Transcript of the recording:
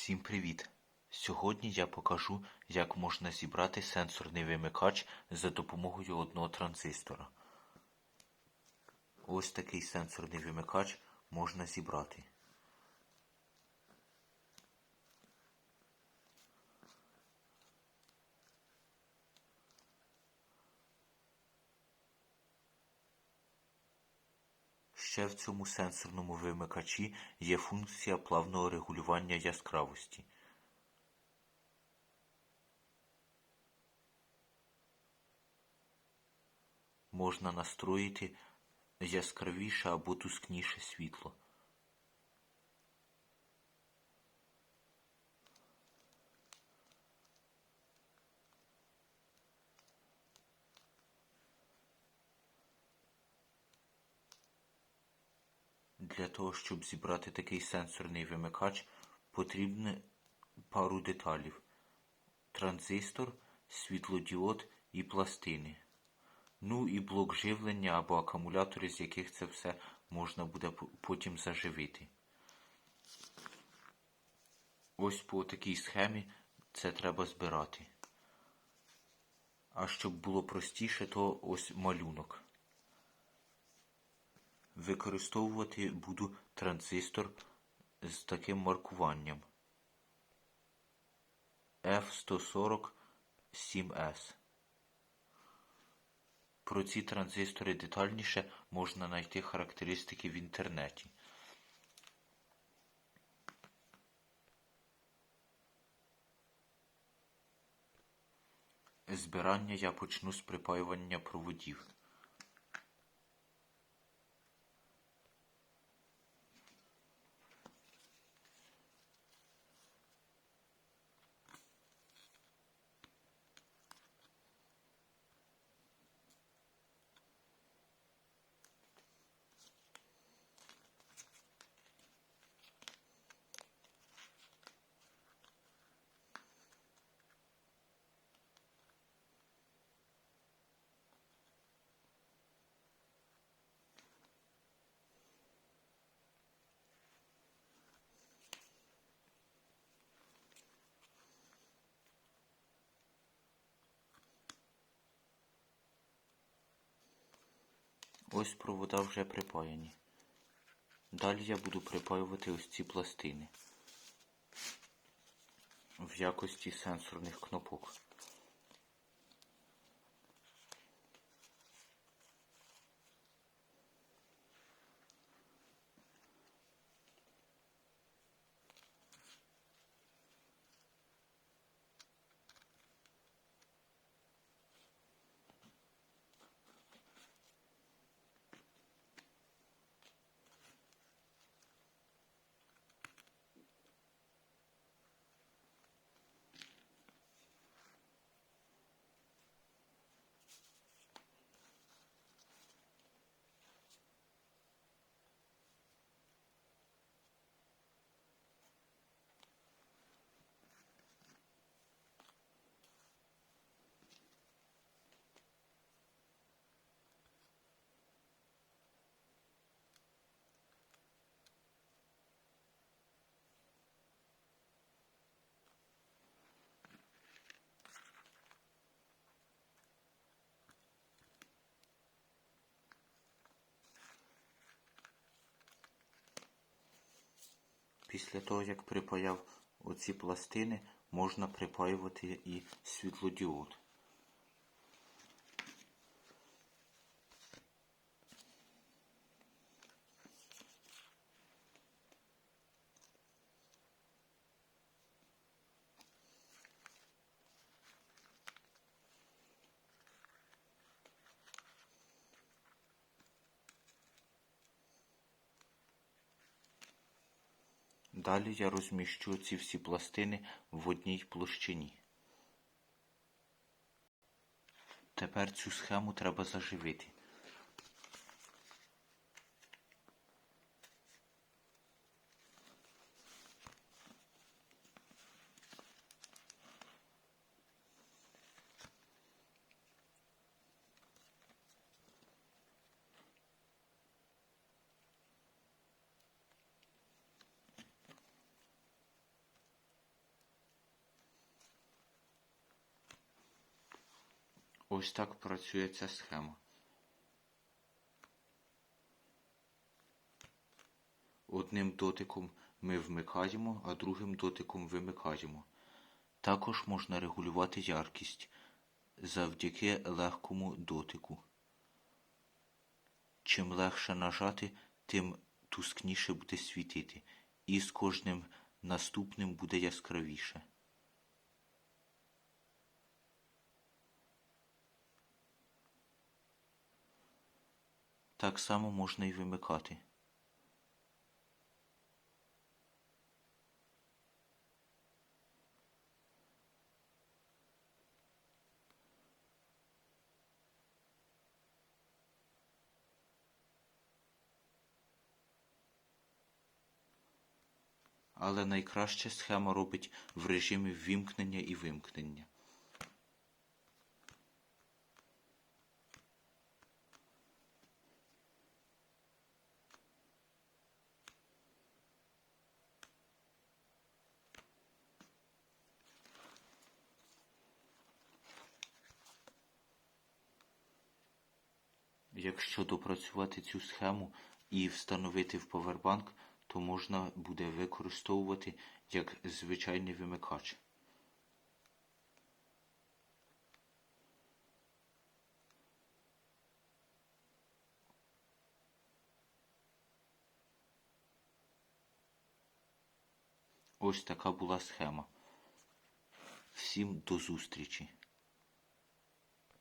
Всім привіт! Сьогодні я покажу, як можна зібрати сенсорний вимикач за допомогою одного транзистора. Ось такий сенсорний вимикач можна зібрати. Ще в цьому сенсорному вимикачі є функція плавного регулювання яскравості. Можна настроїти яскравіше або тускніше світло. Для того, щоб зібрати такий сенсорний вимикач, потрібно пару деталів: транзистор, світлодіод і пластини. Ну і блок живлення або акумулятори, з яких це все можна буде потім заживити. Ось по такій схемі це треба збирати. А щоб було простіше, то ось малюнок. Використовувати буду транзистор з таким маркуванням F147S. Про ці транзистори детальніше можна знайти характеристики в інтернеті. Збирання я почну з припаювання проводів. Ось провода вже припаяні. Далі я буду припаювати ось ці пластини в якості сенсорних кнопок. Після того, як припаяв оці пластини, можна припаювати і світлодіод. Далі я розміщу ці всі пластини в одній площині. Тепер цю схему треба заживити. Ось так працює ця схема. Одним дотиком ми вмикаємо, а другим дотиком вимикаємо. Також можна регулювати яркість завдяки легкому дотику. Чим легше нажати, тим тускніше буде світити, і з кожним наступним буде яскравіше. Так само можна і вимикати. Але найкраще схема робить в режимі ввімкнення і вимкнення. Якщо допрацювати цю схему і встановити в повербанк, то можна буде використовувати як звичайний вимикач. Ось така була схема. Всім до зустрічі!